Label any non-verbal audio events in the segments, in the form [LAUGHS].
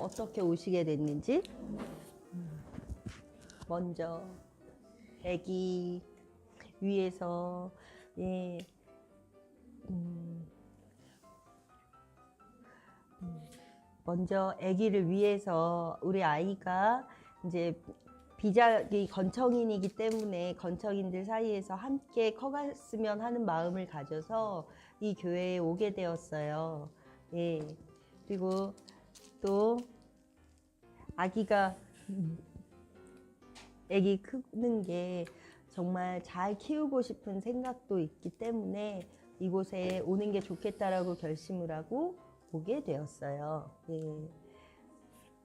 어떻게 오시게 됐는지 먼저 아기 위에서 예 음, 음, 먼저 아기를 위해서 우리 아이가 이제 비자기 건청인이기 때문에 건청인들 사이에서 함께 커갔으면 하는 마음을 가져서 이 교회에 오게 되었어요. 예. 그리고 또 아기가 아기 크는 게 정말 잘 키우고 싶은 생각도 있기 때문에 이곳에 오는 게 좋겠다라고 결심을 하고 오게 되었어요. 예.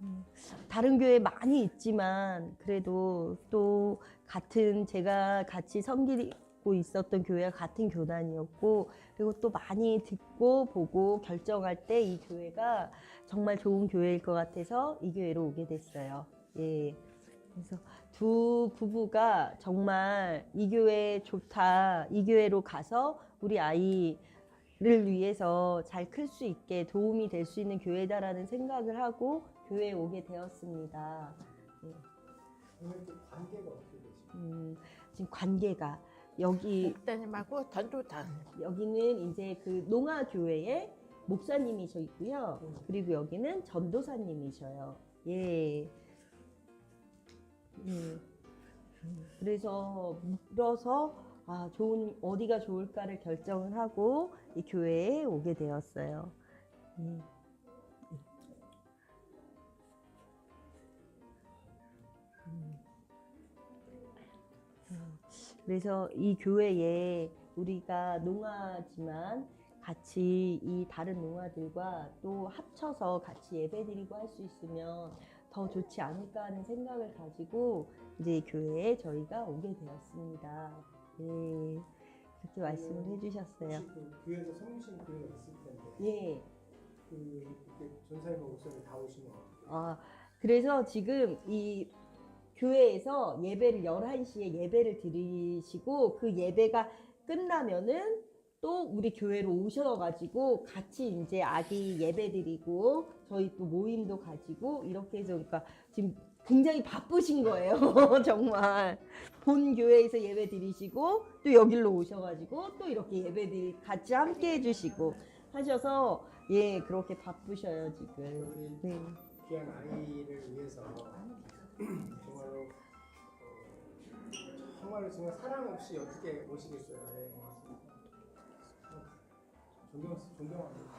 음, 다른 교회 많이 있지만 그래도 또 같은 제가 같이 섬기 고 있었던 교회가 같은 교단이었고 그리고 또 많이 듣고 보고 결정할 때 이 교회가 정말 좋은 교회일 것 같아서 이 교회로 오게 됐어요. 예. 그래서 두 부부가 정말 이 교회 좋다. 이 교회로 가서 우리 아이 를 위해서 잘 클 수 있게 도움이 될 수 있는 교회다라는 생각을 하고 교회에 오게 되었습니다. 그 관계가? 음, 지금 관계가 여기 목사님하고 전도단 여기는 이제 그 농아 교회의 목사님이시고요. 그리고 여기는 전도사님이셔요. 예. 음. 음, 그래서 물어서 아, 좋은 어디가 좋을까를 결정을 하고 이 교회에 오게 되었어요. 예. 그래서 이 교회에 우리가 농아지만 같이 이 다른 농아들과 또 합쳐서 같이 예배드리고 할 수 있으면 더 좋지 않을까 하는 생각을 가지고 이제 이 교회에 저희가 오게 되었습니다. 네, 그렇게 말씀을 해주셨어요. 그 교회에서 섬기신 교회가 있을 텐데 예. 그 전사님과 목사님 다 오시면? 아, 그래서 지금 이 교회에서 예배를 11시에 예배를 드리시고 그 예배가 끝나면은 또 우리 교회로 오셔가지고 같이 이제 아기 예배 드리고 저희 또 모임도 가지고 이렇게 해서 그러니까 지금 굉장히 바쁘신 거예요. [LAUGHS] 정말. 본 교회에서 예배 드리시고 또 여기로 오셔가지고 또 이렇게 예배 드리 같이 함께 해주시고 하셔서 예, 그렇게 바쁘셔요, 지금. 네. 귀한 아이를 위해서 [CLEARS THROAT] 정말로 어, 정말 사랑 없이 어떻게 오시겠어요? 네, 존경 존경합니다.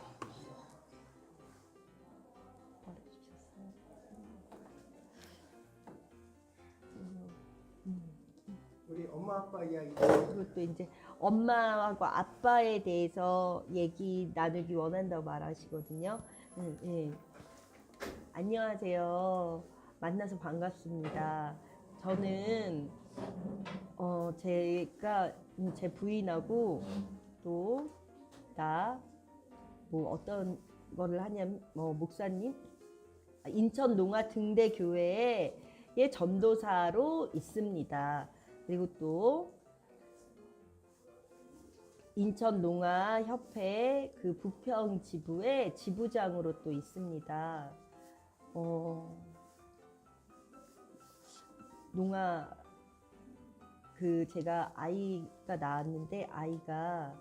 우리 엄마 아빠 이야기 또 이제 엄마하고 아빠에 대해서 얘기 나누기 원한다고 말하시거든요. 음, 예. 안녕하세요. 만나서 반갑습니다. 저는 어 제가 음, 제 부인하고 또 나 뭐 어떤 거를 하냐면 뭐 목사님 아, 인천 농아 등대 교회의 전도사로 있습니다. 그리고 또 인천 농아 협회 그 부평 지부의 지부장으로 또 있습니다. 어, 농아 그 제가 아이가 낳았는데 아이가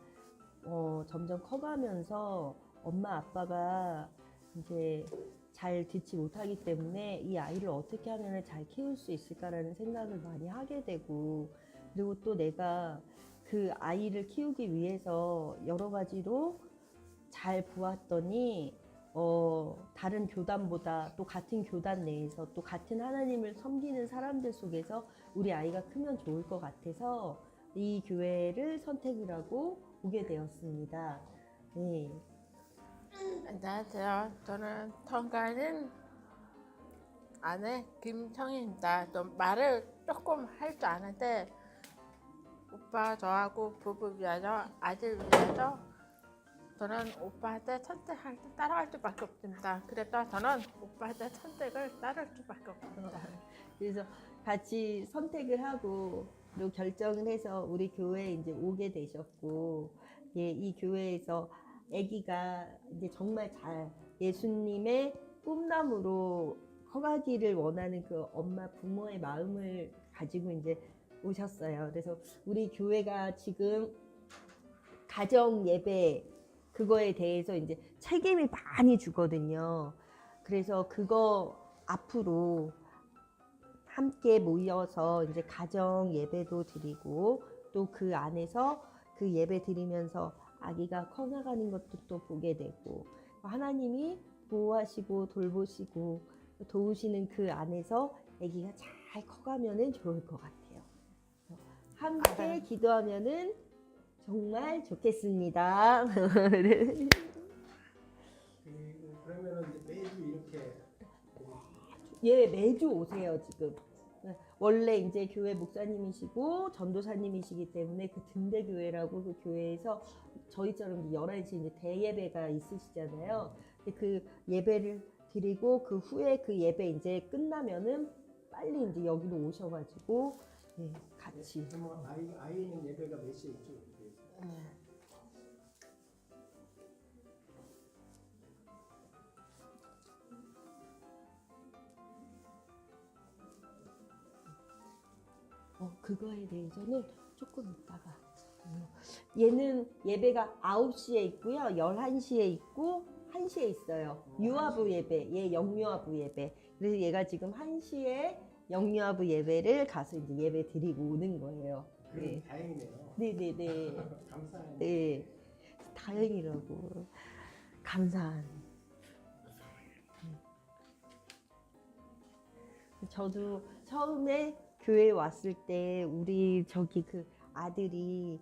어, 점점 커가면서 엄마 아빠가 이제 잘 듣지 못하기 때문에 이 아이를 어떻게 하면 잘 키울 수 있을까라는 생각을 많이 하게 되고 그리고 또 내가 그 아이를 키우기 위해서 여러 가지로 잘 보았더니 어, 다른 교단보다 또 같은 교단 내에서 또 같은 하나님을 섬기는 사람들 속에서 우리 아이가 크면 좋을 것 같아서 이 교회를 선택을 하고 오게 되었습니다. 네. 안녕하세요. 저는 통가는 아내 김청입니다. 좀 말을 조금 할 줄 아는데 오빠 저하고 부부 위하여 아들 위하여 저는 오빠한테 선택할 때 따라갈 수밖에 없습니다. 그래서 저는 오빠한테 선택을 따를 수밖에 없습니다. 그래서 같이 선택을 하고 또 결정을 해서 우리 교회에 이제 오게 되셨고 예, 이 교회에서 아기가 이제 정말 잘 예수님의 꿈나무로 커가기를 원하는 그 엄마 부모의 마음을 가지고 이제 오셨어요. 그래서 우리 교회가 지금 가정 예배 그거에 대해서 이제 책임을 많이 주거든요. 그래서 그거 앞으로 함께 모여서 이제 가정 예배도 드리고 또 그 안에서 그 예배 드리면서 아기가 커나가는 것도 또 보게 되고 하나님이 보호하시고 돌보시고 도우시는 그 안에서 아기가 잘 커가면은 좋을 것 같아요. 함께 맞아요. 기도하면은 정말 좋겠습니다. [LAUGHS] 예, 매주 오세요, 지금. 네, 원래 이제 교회 목사님이시고 전도사님이시기 때문에 그 등대교회라고 그 교회에서 저희처럼 이제 11시 이제 대예배가 있으시잖아요. 근데 그 예배를 드리고 그 후에 그 예배 이제 끝나면은 빨리 이제 여기로 오셔가지고 예, 같이. 그러면 아이 아이는 예배가 몇 시에 있죠? 네. 어, 그거에 대해서는 조금 이따가. 음, 얘는 예배가 9시에 있고요. 11시에 있고 1시에 있어요. 유아부 예배. 얘 영유아부 예배. 그래서 얘가 지금 1시에 영유아부 예배를 가서 이제 예배 드리고 오는 거예요. 네. 다행이네요. 네, 네, 네. 감사해요. 네. 다행이라고. 감사한. 저도 처음에 교회 왔을 때 우리 저기 그 아들이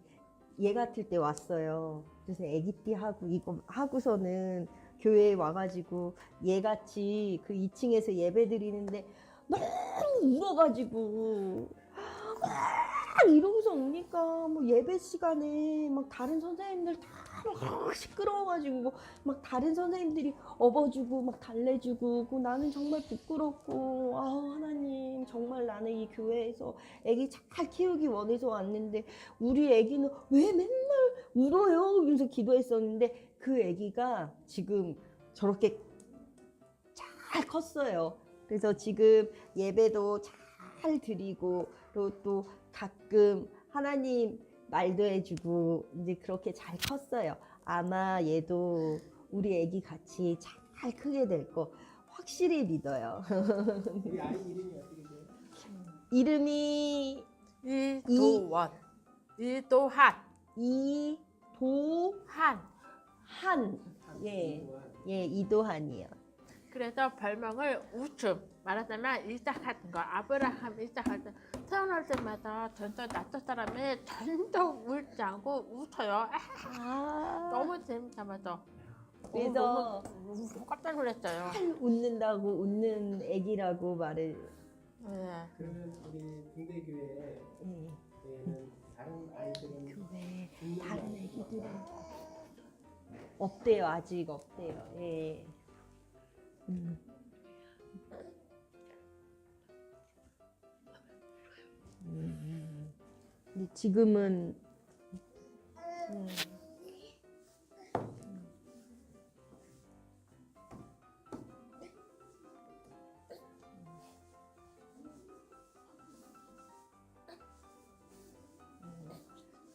얘 같을 때 왔어요. 그래서 애기 띠 하고 이거 하고서는 교회에 와가지고 얘 같이 그 2층에서 예배 드리는데 너무 울어가지고 막 이러고서 오니까 뭐 예배 시간에 막 다른 선생님들 다 막 시끄러워가지고 뭐막 다른 선생님들이 업어주고 막 달래주고 그 나는 정말 부끄럽고 아 하나님 정말 나는 이 교회에서 애기 잘 키우기 원해서 왔는데 우리 애기는 왜 맨날 울어요? 그래서 기도했었는데 그 애기가 지금 저렇게 잘 컸어요. 그래서 지금 예배도 잘 드리고 또 가끔 하나님 말도 해주고 이제 그렇게 잘 컸어요. 아마 얘도 우리 애기 같이 잘 크게 될 거 확실히 믿어요. [LAUGHS] 우리 아이 이름이 어떻게 돼요? 이름이 이도원, 이도한, 이도한 한. 예. 예 이도한이요. 그래서 별명을 우춤 말하자면 이삭 같은 거 아브라함 이삭 같은 태어날 때마다 전혀 낯선 사람이 전혀 울지 않고 웃어요. 아 [LAUGHS] 너무 재밌다면서. 그래서 너무, 너무 깜짝 놀랐어요. 잘 웃는다고 웃는 애기라고 말을 네. 그러면 우리 등대교회에는 예. 다른 아이들은 교회 다른 거 애기들은 없대요 아직 없대요. 예. 음. 음. 근데 지금은 음.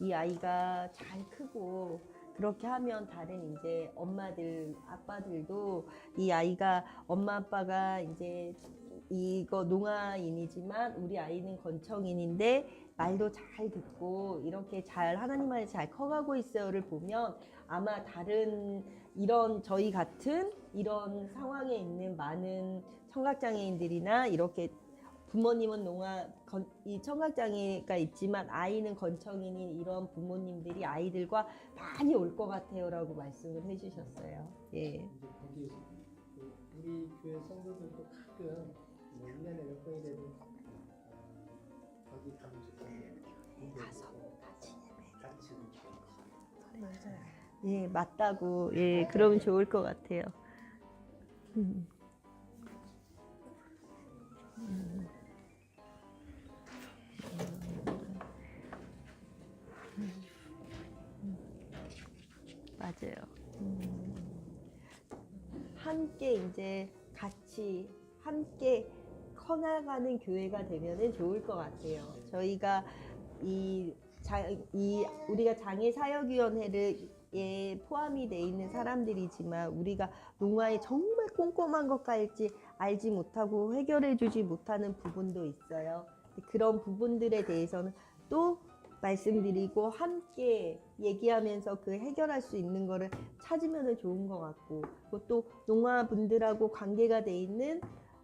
이 아이가 잘 크고 그렇게 하면 다른 이제 엄마들 아빠들도 이 아이가 엄마 아빠가 이제 이거 농아인이지만 우리 아이는 건청인인데 말도 잘 듣고 이렇게 잘 하나님 안에 잘 커가고 있어요를 보면 아마 다른 이런 저희 같은 이런 상황에 있는 많은 청각장애인들이나 이렇게 부모님은 농아 건, 이 청각장애가 있지만 아이는 건청인인 이런 부모님들이 아이들과 많이 올 것 같아요라고 말씀을 해주셨어요. 예. 거기 그 우리 교회 성도들도 가끔 뭐 1년에 몇 번이라도 어, 거기 가면 좋겠어요. 가서 같이 같이 맞아요. 예 맞다고 예 그러면 좋을 것 같아요. 음. 음. 함께 이제 같이 함께 커나가는 교회가 되면 좋을 것 같아요. 저희가 이, 자, 이 우리가 장애 사역위원회를 에 포함이 돼 있는 사람들이지만 우리가 농아에 정말 꼼꼼한 것까지 알지 못하고 해결해 주지 못하는 부분도 있어요. 그런 부분들에 대해서는 또 말씀드리고 함께 얘기하면서 그 해결할 수 있는 거를 찾으면 좋은 것 같고 또 농아 분들하고 관계가 돼 있는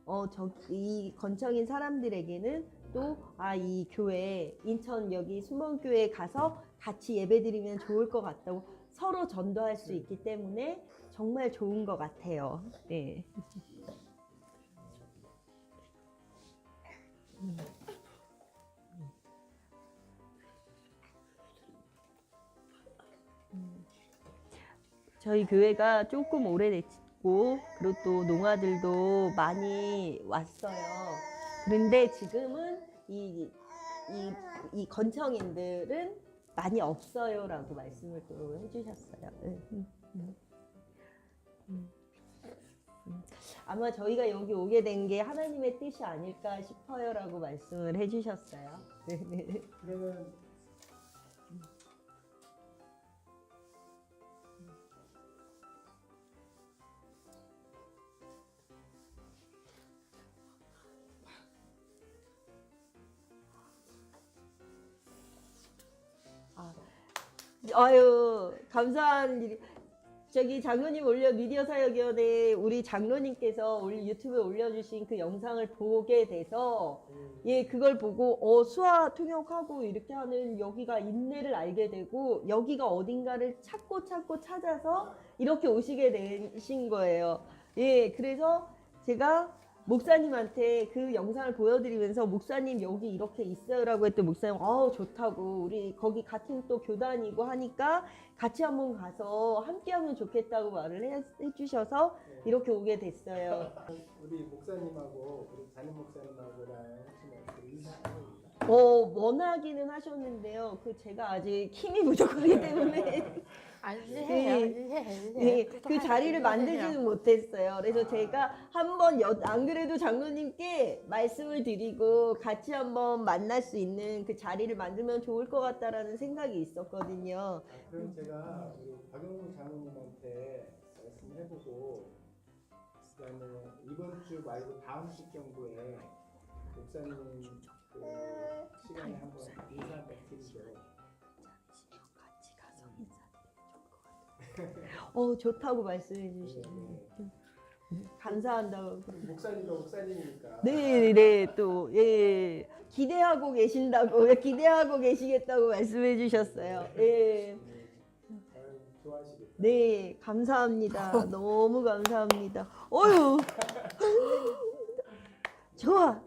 어, 저, 이 건청인 사람들에게는 또, 아, 이 교회, 인천 여기 수목교회 가서 같이 예배 드리면 좋을 것 같다고 서로 전도할 수 있기 때문에 정말 좋은 것 같아요. 네. 저희 교회가 조금 오래됐고 그리고 또 농아들도 많이 왔어요. 그런데 지금은 이, 이, 이 건청인들은 많이 없어요라고 말씀을 또 해주셨어요. 응, 응, 응. 음. 음. 아마 저희가 여기 오게 된 게 하나님의 뜻이 아닐까 싶어요라고 말씀을 해주셨어요. [LAUGHS] 아유 감사한 일. 저기 장로님 올려 미디어 사역위원회 우리 장로님께서 올리- 유튜브에 올려주신 그 영상을 보게 돼서 음, 예 그걸 보고 어 수화 통역하고 이렇게 하는 여기가 있네를 알게 되고 여기가 어딘가를 찾고 찾고 찾아서 이렇게 오시게 되신 거예요. 예 그래서 제가 목사님한테 그 영상을 보여드리면서 목사님 여기 이렇게 있어요라고 했더니 목사님 아우 좋다고 우리 거기 같은 또 교단이고 하니까 같이 한번 가서 함께하면 좋겠다고 말을 해, 해주셔서 네. 이렇게 오게 됐어요. [LAUGHS] 우리 목사님하고 우리 담임 목사님하고랑 그. 어 원하기는 하셨는데요. 그 제가 아직 힘이 부족하기 때문에 [LAUGHS] 아. 네. 네, 해. 그 자리를 만들지는 못했어요. 그래서 아. 제가 한번 여- 안 그래도 장로님께 말씀을 드리고 같이 한번 만날 수 있는 그 자리를 만들면 좋을 것 같다라는 생각이 있었거든요. 아, 그럼 제가 우리 박영무 장로님한테 말씀해보고 그다음에 이번 주 말고 다음 주 정도에 목사님 그 시간에 한번 인사 드리죠. [LAUGHS] 어 좋다고 말씀해 주시네요. 네, 감사한다고. 네. 목사님도 목사님이니까. 네, 네, 또, 예. 기대하고 계신다고, 예, 기대하고 계시겠다고 말씀해 주셨어요. 예. 네. 좋아하시겠다. 네, 감사합니다. [LAUGHS] 너무 감사합니다. 어유 [LAUGHS] 좋아.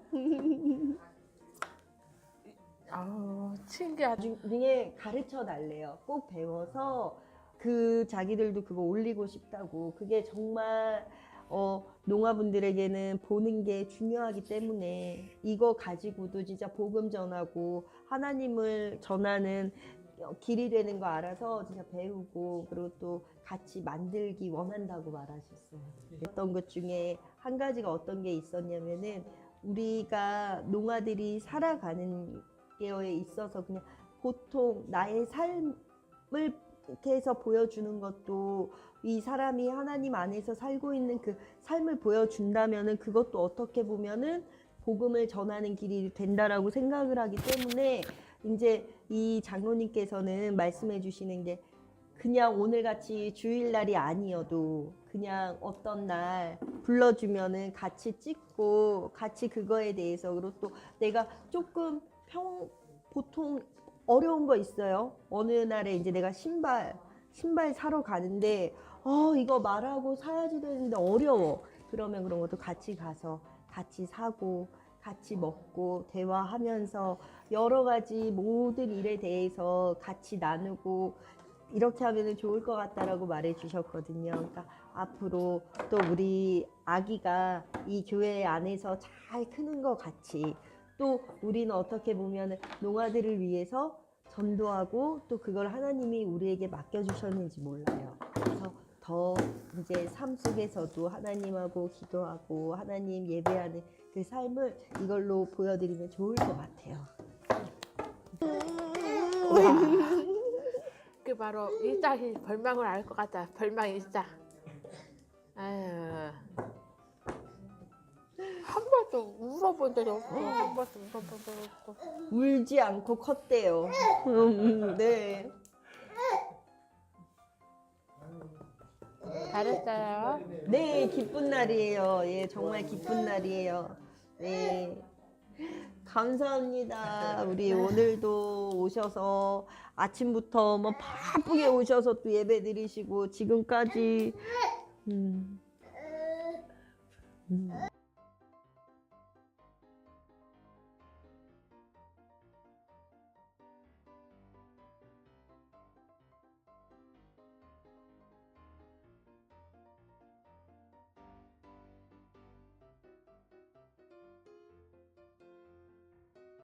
아우, 신기하다. 나중에 가르쳐 달래요. 꼭 배워서 그 자기들도 그거 올리고 싶다고. 그게 정말 어, 농아분들에게는 보는 게 중요하기 때문에 이거 가지고도 진짜 복음 전하고 하나님을 전하는 길이 되는 거 알아서 진짜 배우고 그리고 또 같이 만들기 원한다고 말하셨어요. 어떤 것 중에 한 가지가 어떤 게 있었냐면은 우리가 농아들이 살아가는 게에 있어서 그냥 보통 나의 삶을 이렇게 해서 보여주는 것도 이 사람이 하나님 안에서 살고 있는 그 삶을 보여준다면은 그것도 어떻게 보면은 복음을 전하는 길이 된다라고 생각을 하기 때문에 이제 이 장로님께서는 말씀해 주시는 게 그냥 오늘 같이 주일날이 아니어도 그냥 어떤 날 불러주면은 같이 찍고 같이 그거에 대해서 그리고 또 내가 조금 평 보통 어려운 거 있어요. 어느 날에 이제 내가 신발 신발 사러 가는데 어 이거 말하고 사야지 되는데 어려워. 그러면 그런 것도 같이 가서 같이 사고 같이 먹고 대화하면서 여러 가지 모든 일에 대해서 같이 나누고 이렇게 하면 좋을 것 같다라고 말해 주셨거든요. 그러니까 앞으로 또 우리 아기가 이 교회 안에서 잘 크는 것 같이 또 우리는 어떻게 보면 농아들을 위해서 전도하고 또 그걸 하나님이 우리에게 맡겨주셨는지 몰라요. 그래서 더 이제 삶 속에서도 하나님하고 기도하고 하나님 예배하는 그 삶을 이걸로 보여드리면 좋을 것 같아요. 그 바로 일자히 별명을 알 것 같아. 별명 일자. 아유. 한 번도 울어본 적이 없어. 한 번도 울어본 적이 없고. 울지 않고 컸대요. 음, 네. 잘했어요. 네, 기쁜 날이에요. 예, 정말 기쁜 날이에요. 네. 감사합니다. 우리 오늘도 오셔서 아침부터 뭐 바쁘게 오셔서 또 예배 드리시고 지금까지 음. 음.